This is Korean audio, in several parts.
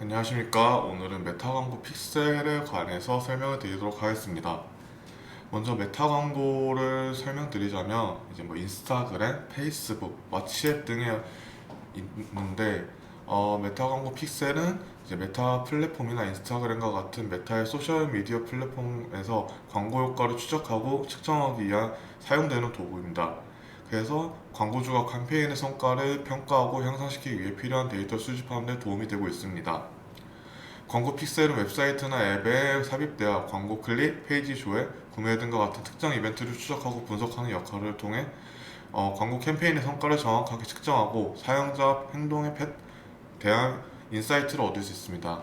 안녕하십니까. 오늘은 메타 광고 픽셀에 관해서 설명을 드리도록 하겠습니다. 먼저 메타 광고를 설명드리자면 이제 뭐 인스타그램, 페이스북, 워치앱 등에 있는데 어, 메타 광고 픽셀은 이제 메타 플랫폼이나 인스타그램과 같은 메타의 소셜 미디어 플랫폼에서 광고 효과를 추적하고 측정하기 위한 사용되는 도구입니다. 그래서 광고주가 캠페인의 성과를 평가하고 향상시키기 위해 필요한 데이터 수집하는 데 도움이 되고 있습니다. 광고 픽셀은 웹사이트나 앱에 삽입되어 광고 클릭, 페이지 조회, 구매 등과 같은 특정 이벤트를 추적하고 분석하는 역할을 통해 어, 광고 캠페인의 성과를 정확하게 측정하고 사용자 행동에 패- 대한 인사이트를 얻을 수 있습니다.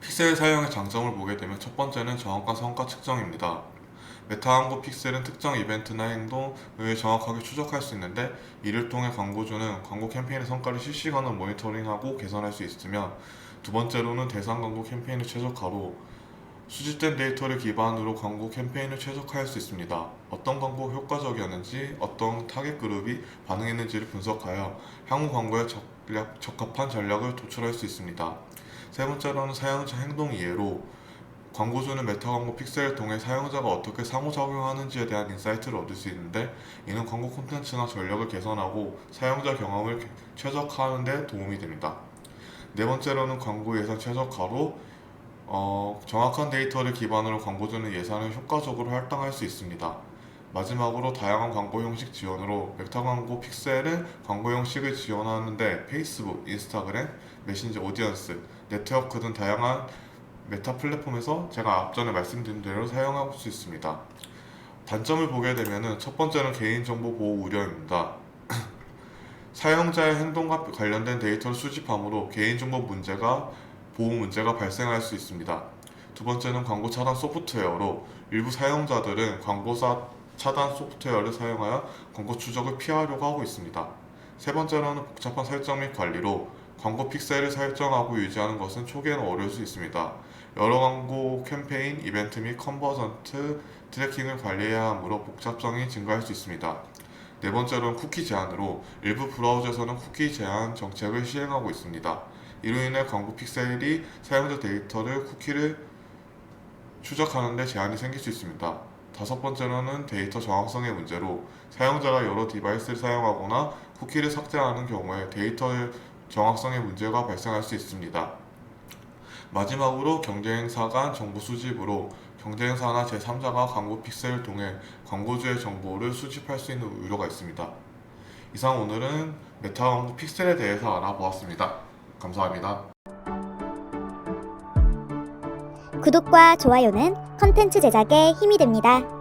픽셀 사용의 장점을 보게 되면 첫 번째는 정확한 성과 측정입니다. 메타 광고 픽셀은 특정 이벤트나 행동을 정확하게 추적할 수 있는데 이를 통해 광고주는 광고 캠페인의 성과를 실시간으로 모니터링하고 개선할 수 있으며 두 번째로는 대상 광고 캠페인을 최적화로 수집된 데이터를 기반으로 광고 캠페인을 최적화할 수 있습니다. 어떤 광고 효과적이었는지, 어떤 타겟 그룹이 반응했는지를 분석하여 향후 광고에 적합한 전략을 도출할 수 있습니다. 세 번째로는 사용자 행동 이해로 광고주는 메타 광고 픽셀을 통해 사용자가 어떻게 상호작용하는지에 대한 인사이트를 얻을 수 있는데 이는 광고 콘텐츠나 전략을 개선하고 사용자 경험을 최적화하는 데 도움이 됩니다. 네 번째로는 광고 예산 최적화로 어, 정확한 데이터를 기반으로 광고주는 예산을 효과적으로 할당할 수 있습니다. 마지막으로 다양한 광고 형식 지원으로 메타 광고 픽셀은 광고 형식을 지원하는데 페이스북, 인스타그램, 메신저 오디언스, 네트워크 등 다양한 메타 플랫폼에서 제가 앞전에 말씀드린 대로 사용할 수 있습니다. 단점을 보게 되면은 첫 번째는 개인정보 보호 우려입니다. 사용자의 행동과 관련된 데이터를 수집함으로 개인정보 문제가 보호 문제가 발생할 수 있습니다. 두 번째는 광고 차단 소프트웨어로 일부 사용자들은 광고사 차단 소프트웨어를 사용하여 광고 추적을 피하려고 하고 있습니다. 세 번째로는 복잡한 설정 및 관리로 광고 픽셀을 설정하고 유지하는 것은 초기에는 어려울 수 있습니다. 여러 광고 캠페인, 이벤트 및 컨버전트 트래킹을 관리해야 하므로 복잡성이 증가할 수 있습니다. 네 번째로는 쿠키 제한으로 일부 브라우저에서는 쿠키 제한 정책을 시행하고 있습니다. 이로 인해 광고 픽셀이 사용자 데이터를 쿠키를 추적하는 데 제한이 생길 수 있습니다. 다섯 번째로는 데이터 정확성의 문제로 사용자가 여러 디바이스를 사용하거나 쿠키를 삭제하는 경우에 데이터의 정확성의 문제가 발생할 수 있습니다. 마지막으로 경쟁사 간 정보 수집으로 경쟁사나 제3자가 광고 픽셀을 통해 광고주의 정보를 수집할 수 있는 우려가 있습니다. 이상 오늘은 메타 광고 픽셀에 대해서 알아보았습니다. 감사합니다. 구독과 좋아요는 컨텐츠 제작에 힘이 됩니다.